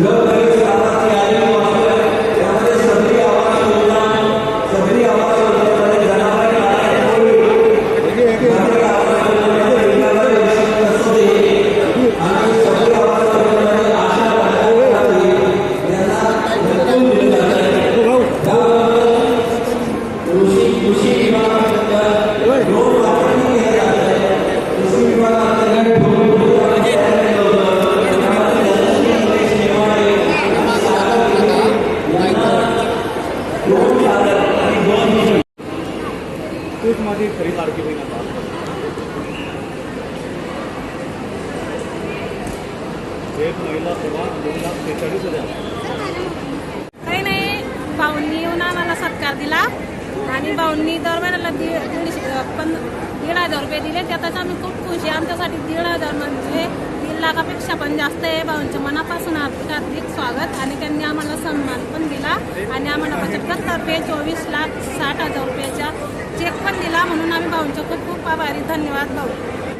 não. Ladki Bahin आता एक महिला सभा दोन लाख त्रेचाळीस हजार. काही नाही भाऊंनी येऊन आम्हाला सत्कार दिला. आणि भाऊंनी दर महिन्याला दीड दीडशे पण दीड हजार रुपये दिले. त्यातच आम्ही खूप खुश आहे. आमच्यासाठी दीड हजार म्हणजे दीड लाखापेक्षा पण जास्त आहे. भाऊंच्या मनापासून हार्दिक हार्दिक स्वागत. आणि त्यांनी आम्हाला सन्मान पण दिला. आणि आम्हाला बचतगटतर्फे चोवीस लाख साठ हजार रुपयाच्या म्हणून आम्ही भाऊंचे खूप खूप आभारी. धन्यवाद भाऊ.